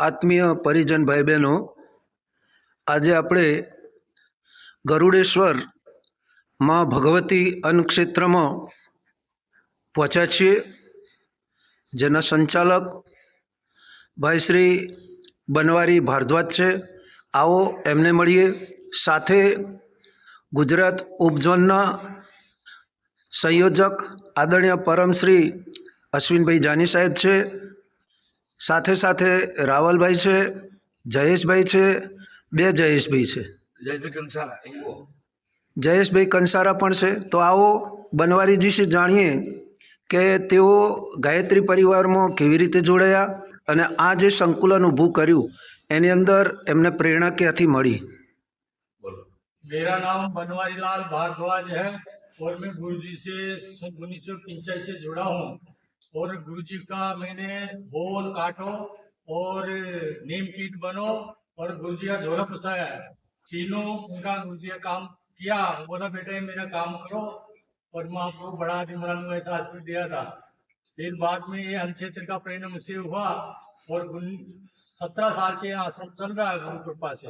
આત્મીય પરિજન ભાઈ બહેનો આજે આપણે ગરુડેશ્વરમાં ભગવતી અન્નક્ષેત્રમાં પહોંચ્યા છીએ, જેના સંચાલક ભાઈ શ્રી બનવારી ભારદ્વાજ છે. આવો એમને મળીએ. સાથે ગુજરાત ઉપઝોનના સંયોજક આદરણીય પરમશ્રી અશ્વિનભાઈ જાની સાહેબ છે. સાથે સાથે રાવલભાઈ છે જયેશભાઈ છે બે જયેશભાઈ છે જયભાઈ કંસારા એવો જયેશભાઈ કંસારા પણ છે તો આવો બનવારીજી વિશે જાણીએ કે તેઓ ગાયત્રી પરિવારમાં કેવી રીતે જોડાયા અને આ જે સંકુલન ઊભું કર્યું એની અંદર એમને પ્રેરણા ક્યાંથી મળી બોલો मेरा नाम बनवारी लाल भारद्वाज है और मैं गुरु जी से सन उन्नीस सौ पिंचासी से जुड़ा हूँ और गुरु जी का मैंने बोल काटो और नीम कीट बनो और गुरु जी का झोला पुछाया है तीनों उनका गुरु जी का काम किया। बोला, बेटा मेरा काम करो और मैं आपको बड़ा दिमाग में ऐसा आशीर्वाद दिया था। फिर बाद में ये अन्न क्षेत्र का परिणाम मुझसे हुआ और सत्रह साल से आश्रम चल रहा है गुरु कृपा से।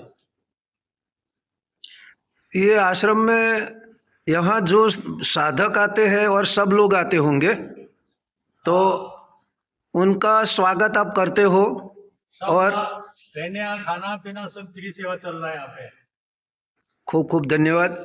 ये आश्रम में यहाँ जो साधक आते हैं और सब लोग आते होंगे? तो उनका स्वागत आप करते हो सब और रहने खाना पीना सब फ्री सेवा चल रहा है यहाँ पे खूब खूब धन्यवाद